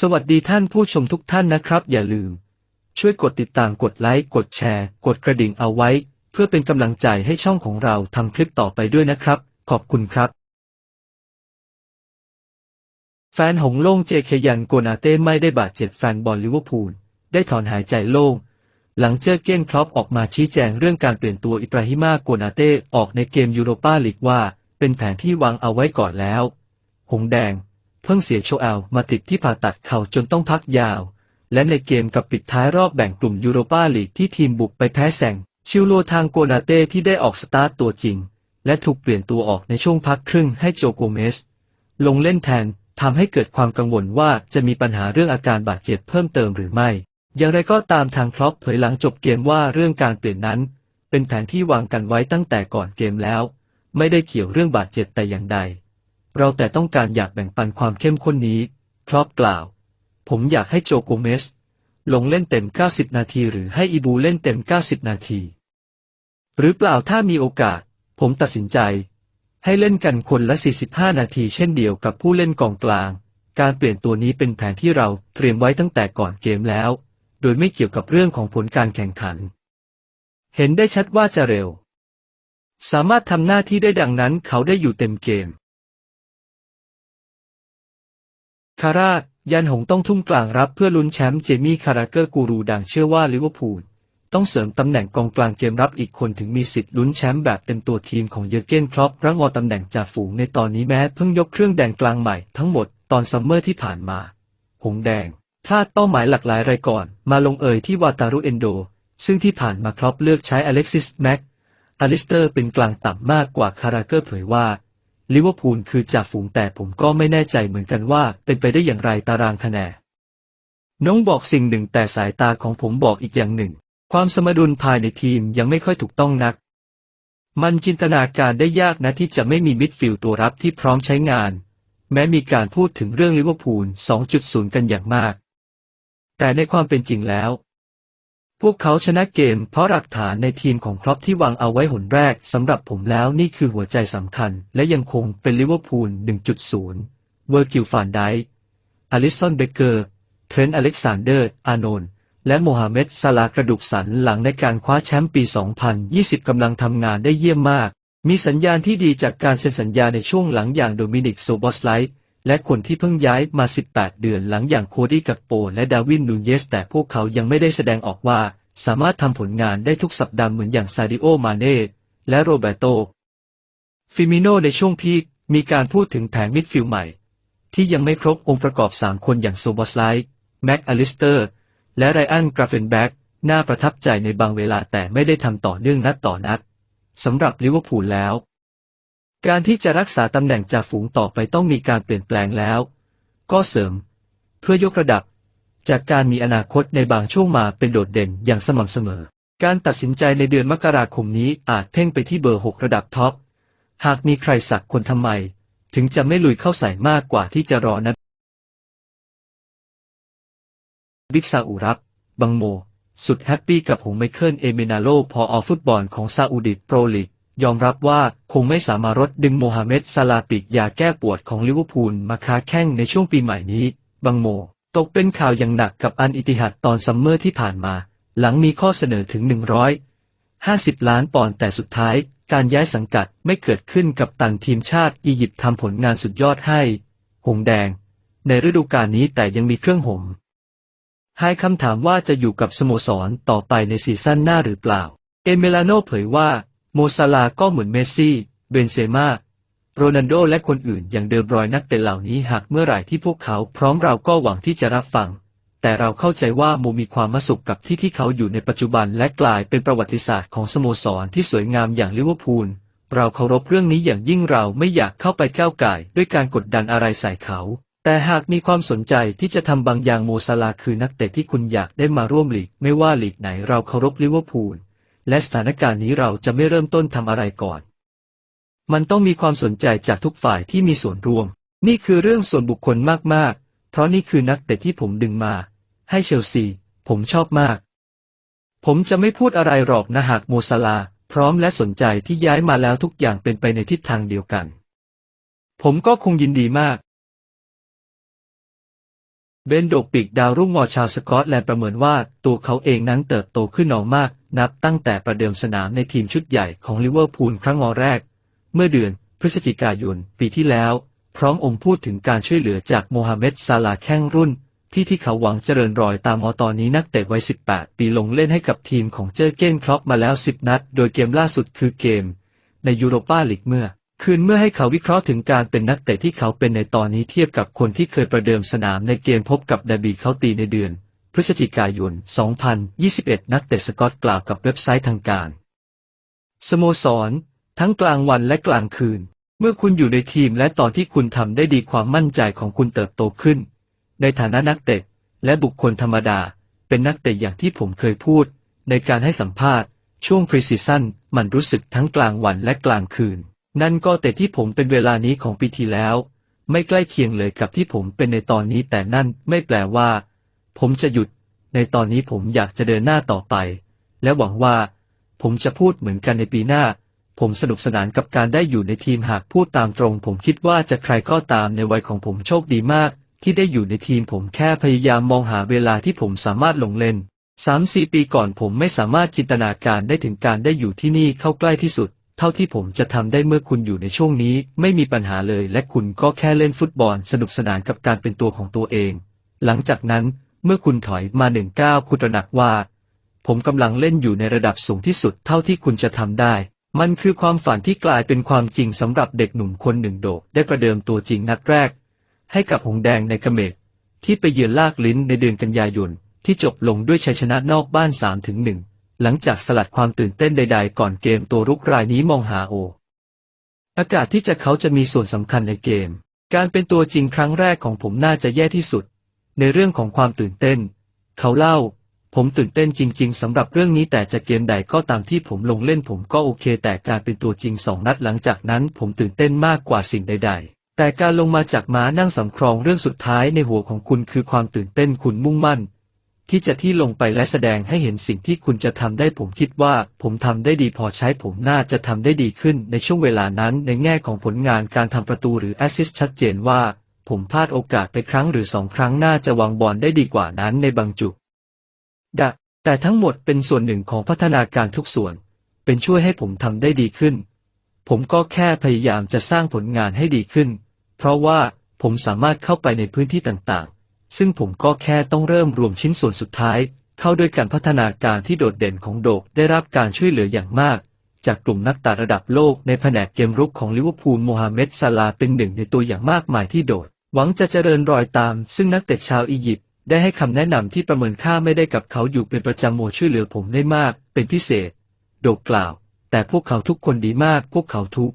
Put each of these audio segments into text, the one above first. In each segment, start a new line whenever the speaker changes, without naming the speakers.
สวัสดีท่านผู้ชมทุกท่านนะครับ อย่าลืม ช่วยกดติดตามกดไลค์กดแชร์ กดกระดิ่งเอาไว้ เพื่อเป็นกำลังใจให้ช่องของเราทำคลิปต่อไปด้วยนะครับ ขอบคุณครับ แฟนหงโล่งเจเคยันโกนาเต้ไม่ได้บาดเจ็บแฟนบอลลิเวอร์พูลได้ถอนหายใจโล่ง หลังเจอเก้นครอปออกมาชี้แจงเรื่องการเปลี่ยนตัวอิบราฮิมาโกนาเต้ออกในเกมยูโรปาลีกว่า เป็นแผนที่วางเอาไว้ก่อนแล้ว หงแดง เพิ่งเสียโชเอลมาติดที่ผ่าตัดเข่าจนต้องพักยาว และในเกมกับปิดท้ายรอบแบ่งกลุ่มยูโรปาลีกที่ทีมบุกไปแพ้แซงชิวโลทางโกนาเต้ที่ได้ออกสตาร์ตตัวจริง และถูกเปลี่ยนตัวออกในช่วงพักครึ่งให้โจโกเมส ลงเล่นแทนทำให้เกิดความกังวลว่าจะมีปัญหาเรื่องอาการบาดเจ็บเพิ่มเติมหรือไม่ อย่างไรก็ตามทางครอปเผยหลังจบเกมว่าเรื่องการเปลี่ยนนั้น เป็นแผนที่วางกันไว้ตั้งแต่ก่อนเกมแล้ว ไม่ได้เกี่ยวเรื่องบาดเจ็บแต่อย่างใด เราแต่ต้องการอยากแบ่งปันความเข้มข้นนี้ครอปกล่าว ผมอยากให้โจโกเมส ลงเล่นเต็ม 90 นาที หรือให้อีบูเล่นเต็ม 90 นาที หรือเปล่าถ้ามีโอกาส ผมตัดสินใจ ให้เล่นกันคนละ 45 นาที เช่นเดียวกับผู้เล่นกองกลาง การเปลี่ยนตัวนี้เป็นแผนที่เราเตรียมไว้ตั้งแต่ก่อนเกมแล้ว โดยไม่เกี่ยวกับเรื่องของผลการแข่งขัน เห็นได้ชัดว่าจะเร็ว สามารถทำหน้าที่ได้ดังนั้นเขาได้อยู่เต็มเกม คาราดยันหงต้องทุ่มกลางรับเพื่อลุ้นแชมป์เจมี่คาราเกอร์กูรูดังเชื่อว่าลิเวอร์พูลต้องเสริมตำแหน่งกองกลางเกมรับอีกคนถึงมีสิทธิ์ลุ้นแชมป์แบบเต็มตัวทีมของเยอร์เกนครอปรังวอตำแหน่งจ่าฝูงในตอนนี้แม้เพิ่งยกเครื่องแดงกลางใหม่ทั้งหมดตอนซัมเมอร์ที่ผ่านมา หงแดงพลาดเป้าหมายหลากหลายรายก่อน มาลงเอยที่วาตารุเอนโด ซึ่งที่ผ่านมาครอปเลือกใช้อเล็กซิสแม็กอลิสเตอร์เป็นกลางต่ำมากกว่าคาราเกอร์เผยว่า ลิเวอร์พูลคือจ่าฝูงแต่ผมก็ไม่แน่ใจเหมือนกันว่าเป็นไปได้อย่างไรตารางคะแนนน้องบอกสิ่งหนึ่งแต่สายตาของผมบอกอีกอย่างหนึ่ง ความสมดุลภายในทีมยังไม่ค่อยถูกต้องนัก มันจินตนาการได้ยากนะที่จะไม่มีมิดฟิลด์ตัวรับที่พร้อมใช้งาน แม้มีการพูดถึงเรื่องลิเวอร์พูล 2.0 กันอย่างมาก แต่ในความเป็นจริงแล้ว พวกเขาชนะเกมเพราะหลักฐานในทีมของครอปที่วางเอาไว้หนแรกสำหรับผมแล้วนี่คือหัวใจสำคัญ และยังคงเป็นลิเวอร์พูล 1.0 เวอร์กิลฟานไดอลิสันเบเกอร์ เทรนต์อเล็กซานเดอร์ อาโนนและโมฮัมเหม็ดซาลากระดูกสันหลังในการคว้าแชมป์ปี 2020 กำลังทำงานได้เยี่ยมมาก มีสัญญาณที่ดีจากการเซ็นสัญญาในช่วงหลังอย่างโดมินิกโซบอสไลท์ และคนที่เพิ่งย้ายมา 18 เดือนหลังอย่างโคดี้กักโป และดาวินนูเยส แต่พวกเขายังไม่ได้แสดงออกว่า สามารถทำผลงานได้ทุกสัปดาห์เหมือนอย่างซาดิโอมาเน่และโรเบโต ฟิมิโนในช่วงพีคมีการพูดถึงแผงมิดฟิลด์ใหม่ ที่ยังไม่ครบองค์ประกอบ 3 คนอย่างโซบอสไลท์แม็กอลิสเตอร์ และไรอันกราเฟนแบ็กน่าประทับใจในบางเวลาแต่ไม่ได้ทำต่อเนื่องนัดต่อนัดสำหรับลิเวอร์พูลแล้ว การที่จะรักษาตำแหน่งจากฝูงต่อไปต้องมีการเปลี่ยนแปลงแล้ว ก็เสริม เพื่อยกระดับ จากการมีอนาคตในบางช่วงมาเป็นโดดเด่นอย่างสม่ำเสมอ การตัดสินใจในเดือนมกราคมนี้อาจเพ่งไปที่เบอร์ 6 ระดับท็อป หากมีใครสักคนทำไม ถึงจะไม่ลุยเข้าใส่มากกว่าที่จะรอนะบิ๊กซาอุรับ บังโม สุดแฮปปี้กับหงไมเคิลเอเมนาโลพออฟุตบอลของซาอุดิโปรลีก ยอมรับว่าคงไม่สามารถดึงโมฮัมเหม็ดซาลาปิกยาแก้ปวดของลิเวอร์พูลมาค้าแข้งในช่วงปีใหม่นี้ บังโม ตกเป็นข่าวอย่างหนักกับอันอิติฮัดตอนซัมเมอร์ที่ผ่านมา หลังมีข้อเสนอถึง 150 ล้านปอนด์แต่สุดท้าย การย้ายสังกัดไม่เกิดขึ้นกับตันทีมชาติอียิปต์ทำผลงานสุดยอดให้ หงแดง ในฤดูกาลนี้แต่ยังมีเครื่องหมให้คำถามว่าจะอยู่กับสโมสรต่อไปในซีซั่นหน้าหรือเปล่า เอเมลาโนเผยว่า โมซาลาก็เหมือนเมสซี่ เบนเซม่าโรนัลโดและคนอื่นอย่างเดิมรอยนักเตะเหล่านี้หากเมื่อไหร่ที่พวกเขาพร้อมเราก็หวังที่จะรับฟัง แต่เราเข้าใจว่าโมมีความมาสุขกับที่ที่เขาอยู่ในปัจจุบันและกลายเป็นประวัติศาสตร์ของสโมสรที่สวยงามอย่างลิเวอร์พูล เราเคารพเรื่องนี้อย่างยิ่งเราไม่อยากเข้าไปก้าวไก่ด้วยการกดดันอะไรใส่เขา แต่หากมีความสนใจที่จะทำบางอย่างโมซาลาคือนักเตะที่คุณอยากได้มาร่วมลีกไม่ว่าลีกไหนเราเคารพลิเวอร์พูล และสถานการณ์นี้เราจะไม่เริ่มต้นทำอะไรก่อน มันต้องมีความสนใจจากทุกฝ่ายที่มีส่วนร่วม นี่คือเรื่องส่วนบุคคลมากๆ เพราะนี่คือนักเตะที่ผมดึงมา ให้เชลซี ผมชอบมาก ผมจะไม่พูดอะไรหรอกนะหากโมซาลา พร้อมและสนใจที่ย้ายมาแล้วทุกอย่างเป็นไปในทิศทางเดียวกัน ผมก็คงยินดีมาก เบนโดกปีกดาวรุ่งมอชาวสกอตแลนด์ประเมินว่าตัวเขาเองนั้นเติบโตขึ้นหนอมาก นับตั้งแต่ประเดิมสนามในทีมชุดใหญ่ของลิเวอร์พูลครั้งแรก เมื่อเดือนพฤศจิกายนปีที่แล้ว พร้อมอมพูดถึงการช่วยเหลือจากโมฮัมเหม็ดซาลาแข้งรุ่น ที่ที่เขาหวังเจริญรอยตามอตอนนี้นักเตะวัย 18 ปีลงเล่นให้กับทีมของเจอเก้นครอปมาแล้ว 10 นัด โดยเกมล่าสุดคือเกม ในยูโรปาลีกเมื่อ คืนเมื่อให้เขาวิเคราะห์ถึงการเป็นนักเตะที่เขาเป็นในตอนนี้เทียบกับคนที่เคยประเดิมสนามในเกมพบกับดาบีเขาตีในเดือน พฤศจิกายน 2021 นักเตะสกอตกล่าวกับเว็บไซต์ทางการ สโมสร ทั้งกลางวันและกลางคืน เมื่อคุณอยู่ในทีมและตอนที่คุณทำได้ดีความมั่นใจของคุณเติบโตขึ้น ในฐานะนักเตะและบุคคลธรรมดา เป็นนักเตะอย่างที่ผมเคยพูด ในการให้สัมภาษณ์ ช่วงพรีซีซั่นมันรู้สึกทั้งกลางวันและกลางคืน นั่นก็แต่ที่ผมเป็นเวลานี้ของปีที่แล้ว ไม่ใกล้เคียงเลยกับที่ผมเป็นในตอนนี้แต่นั่นไม่แปลว่า ผมจะหยุด ในตอนนี้ผมอยากจะเดินหน้าต่อไป และหวังว่า ผมจะพูดเหมือนกันในปีหน้า ผมสนุกสนานกับการได้อยู่ในทีมหากพูดตามตรง ผมคิดว่าจะใครก็ตามในวัยของผมโชคดีมาก ที่ได้อยู่ในทีมผมแค่พยายามมองหาเวลาที่ผมสามารถลงเล่นสามสี่ปีก่อนผมไม่สามารถจินตนาการได้ถึงการได้อยู่ที่นี่เข้าใกล้ที่สุด เท่าที่ผมจะทำได้เมื่อคุณอยู่ในช่วงนี้ ไม่มีปัญหาเลย และคุณก็แค่เล่นฟุตบอลสนุกสนานกับการเป็นตัวของตัวเอง หลังจากนั้นเมื่อคุณถอยมาหนึ่งก้าวคุณตระหนักว่า ผมกำลังเล่นอยู่ในระดับสูงที่สุดเท่าที่คุณจะทำได้ มันคือความฝันที่กลายเป็นความจริงสำหรับเด็กหนุ่มคนหนึ่งโดดได้ประเดิมตัวจริงนัดแรก ให้กับหงแดงในกระเมกที่ไปเยือนลากลิ้นในเดือนกันยายนที่จบลงด้วยชัยชนะนอกบ้าน3ถึง1 หลังจากสลัดความตื่นเต้นใด ๆ ก่อนเกมตัวรุกรายนี้มองหาโอ อากาศที่จะเขาจะมีส่วนสำคัญในเกม การเป็นตัวจริงครั้งแรกของผมน่าจะแย่ที่สุด ในเรื่องของความตื่นเต้น เขาเล่า ผมตื่นเต้นจริง ๆสำหรับเรื่องนี้แต่จะเกมใดก็ตามที่ผมลงเล่นผมก็โอเค แต่การเป็นตัวจริงสองนัดหลังจากนั้นผมตื่นเต้นมากกว่าสิ่งใด ๆแต่การลงมาจากม้านั่งสำครองเรื่องสุดท้ายในหัวของคุณคือความตื่นเต้นคุณมุ่งมั่น ที่จะที่ลงไปและแสดงให้เห็นสิ่งที่คุณจะทำได้ผมคิดว่า ผมทำได้ดีพอใช้ผมน่าจะทำได้ดีขึ้นในช่วงเวลานั้น ในแง่ของผลงานการทำประตูหรือแอสซิสชัดเจนว่า ผมพลาดโอกาสไปครั้งหรือสองครั้งน่าจะวางบอลได้ดีกว่านั้นในบางจุดดะแต่ทั้งหมดเป็นส่วนหนึ่งของพัฒนาการทุกส่วน เป็นช่วยให้ผมทำได้ดีขึ้น ผมก็แค่พยายามจะสร้างผลงานให้ดีขึ้น เพราะว่าผมสามารถเข้าไปในพื้นที่ต่าง ซึ่งผมก็แค่ต้องเริ่มรวมชิ้นส่วนสุดท้าย เข้าด้วยการพัฒนาการที่โดดเด่นของโดกได้รับการช่วยเหลืออย่างมาก จากกลุ่มนักตะระดับโลกในแผนกเกมรุกของลิเวอร์พูลโมฮัมเหม็ดซาลาเป็นหนึ่งในตัวอย่างมากมายที่โดด หวังจะเจริญรอยตาม ซึ่งนักเตะชาวอียิปต์ได้ให้คำแนะนำที่ประเมินค่าไม่ได้กับเขาอยู่เป็นประจำโมช่วยเหลือผมได้มาก เป็นพิเศษ โดกกล่าว แต่พวกเขาทุกคนดีมาก พวกเขาทุก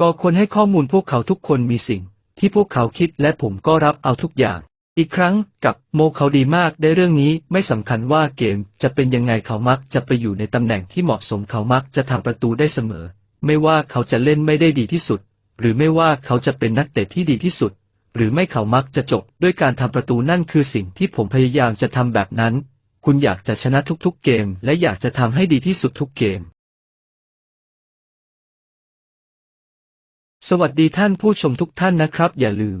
ก็คนให้ข้อมูลพวกเขาทุกคนมีสิ่ง ที่พวกเขาคิดและผมก็รับเอาทุกอย่าง อีกครั้งกับโมเขาดีมากได้เรื่องนี้ไม่สำคัญว่าเกมจะเป็นยังไงเขามักจะไปอยู่ในตำแหน่งที่เหมาะสมเขามักจะทำประตูได้เสมอ ไม่ว่าเขาจะเล่นไม่ได้ดีที่สุด หรือไม่ว่าเขาจะเป็นนักเตะที่ดีที่สุด หรือไม่เขามักจะจบด้วยการทำประตูนั่นคือสิ่งที่ผมพยายามจะทำแบบนั้น คุณอยากจะชนะทุกๆเกม และอยากจะทำให้ดีที่สุดทุกเกมสวัสดีท่านผู้ชมทุกท่านนะครับ อย่าลืม